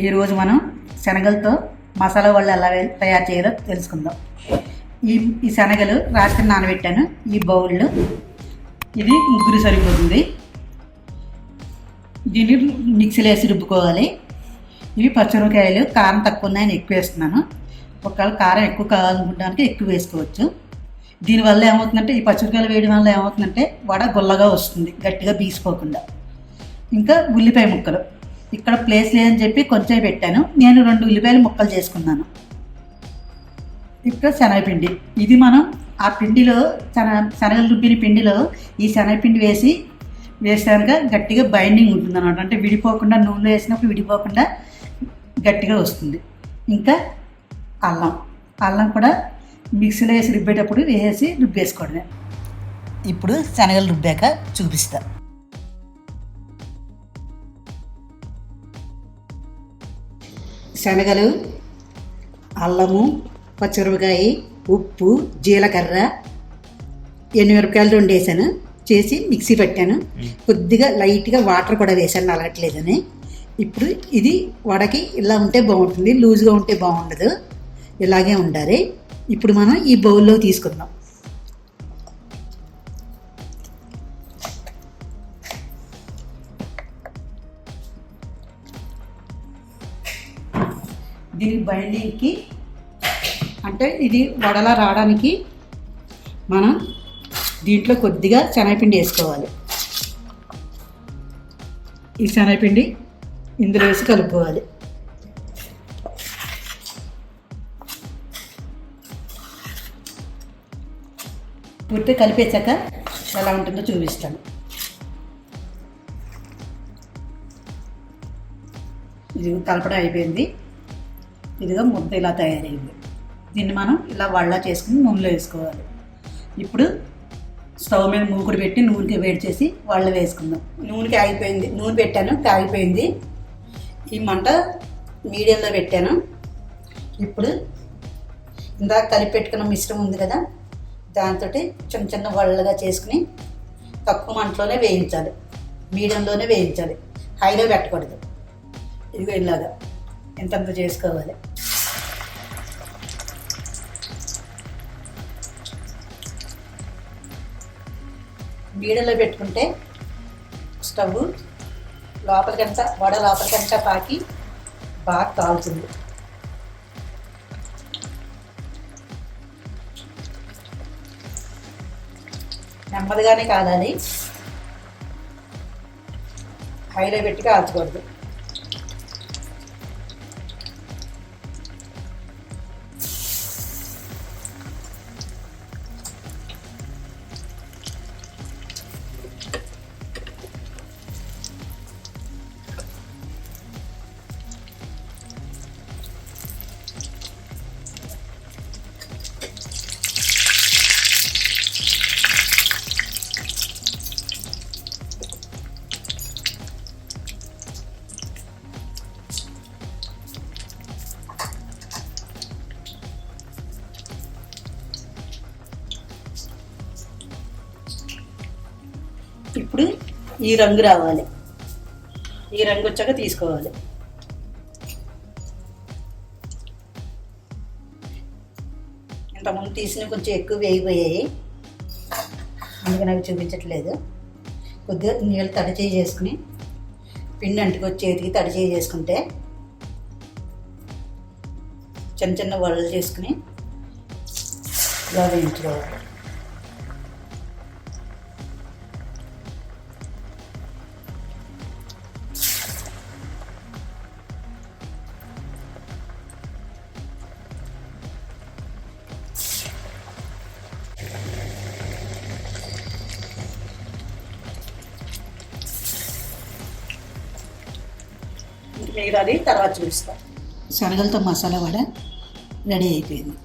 ఈరోజు మనం శనగలతో మసాలా వాళ్ళు ఎలా తయారు చేయాలో తెలుసుకుందాం. ఈ ఈ శనగలు రాత్రి నానబెట్టాను. ఈ బౌల్లో ఇది ముగ్గురు సరిపోతుంది. దీన్ని మిక్సీలో వేసి రుబ్బుకోవాలి. ఇవి పచ్చిమిరపకాయలు కారం తక్కువ ఉన్నాయని ఎక్కువ వేస్తున్నాను. ఒకవేళ కారం ఎక్కువ కావాలనుకుంటానికి ఎక్కువ వేసుకోవచ్చు. దీనివల్ల ఏమవుతుందంటే ఈ పచ్చిమిరపకాయలు వేయడం వల్ల ఏమవుతుందంటే వడ గుల్లగా వస్తుంది గట్టిగా బీసిపోకుండా. ఇంకా ఉల్లిపాయ ముక్కలు. ఇక్కడ ప్లేస్ లేదని చెప్పి కొంచెం పెట్టాను. నేను రెండు ఉల్లిపాయలు ముక్కలు చేసుకున్నాను. ఇక్కడ శనగపిండి. ఇది మనం ఆ పిండిలో శన శనగలు రుబ్బిన పిండిలో ఈ శనగపిండి వేసి వేసాక గట్టిగా బైండింగ్ ఉంటుంది అనమాట అంటే విడిపోకుండా నూనెలో వేసినప్పుడు విడిపోకుండా గట్టిగా వస్తుంది. ఇంకా అల్లం. అల్లం కూడా మిక్సీలో వేసి రుబ్బేటప్పుడు వేసి రుబ్బేసుకోవడమే. ఇప్పుడు శనగలు రుబ్బాక చూపిస్తాను శనగలు అల్లము పచ్చిమిరపకాయ ఉప్పు జీలకర్ర ఎండుమిరపకాయలు రెండు వేసాను చేసి మిక్సీ పెట్టాను. కొద్దిగా లైట్గా వాటర్ కూడా వేసాను. నలగట్లేదని ఇప్పుడు ఇది వడకి ఇలా ఉంటే బాగుంటుంది. లూజ్గా ఉంటే బాగుండదు. ఇలాగే ఉండాలి. ఇప్పుడు మనం ఈ బౌల్లో తీసుకుందాం. దీని బైండింగ్కి అంటే ఇది వడలా రావడానికి మనం దీంట్లో కొద్దిగా శనగపిండి వేసుకోవాలి. ఈ శనగపిండి ఇందులో వేసి కలుపుకోవాలి. పూర్తి కలిపేశాక ఎలా ఉంటుందో చూపిస్తాను. ఇది కలపడం అయిపోయింది. ఇదిగో ముద్ద ఇలా తయారైంది. దీన్ని మనం ఇలా వళ్ళ చేసుకుని నూనెలో వేసుకోవాలి. ఇప్పుడు స్టవ్ మీద మూకుడు పెట్టి నూనెకి వేడి చేసి వాళ్ళ వేసుకుందాం. నూనెకి ఆగిపోయింది. నూనె పెట్టాను కాగిపోయింది. ఈ మంట మీడియంలో పెట్టాను. ఇప్పుడు ఇందాక కలిపి పెట్టుకున్న మిశ్రమం ఉంది కదా దాంతో చిన్న చిన్న వళ్ళగా చేసుకుని తక్కువ మంటలోనే వేయించాలి. మీడియంలోనే వేయించాలి. హైలో పెట్టకూడదు. ఇదిగో ఇలాగా. ఇంతంత చేసుకోవాలి? బీడలో పెట్టుకుంటే స్టవ్ లోపలికంతా వడ లోపలికంతా పాకి బాగా కాలుతుంది. నెమ్మదిగానే కాలాలి. హైలో పెట్టి కాల్చకూడదు. ఇప్పుడు ఈ రంగు రావాలి. ఈ రంగు వచ్చాక తీసుకోవాలి. ఇంతకుముందు తీసిన కొంచెం ఎక్కువ వేగిపోయాయి. అందుకని నాకు చూపించట్లేదు. కొద్దిగా నీళ్ళు తడి చేయి చేసుకుని పిండి అంటుకొచ్చి చేతికి తడి చేయి చేసుకుంటే చిన్న చిన్న వడలు చేసుకుని ఇలా వేయించుకోవాలి. మిగతాది తర్వాత చూపిస్తాను శనగలతో మసాలా వడ రెడీ అయిపోయింది.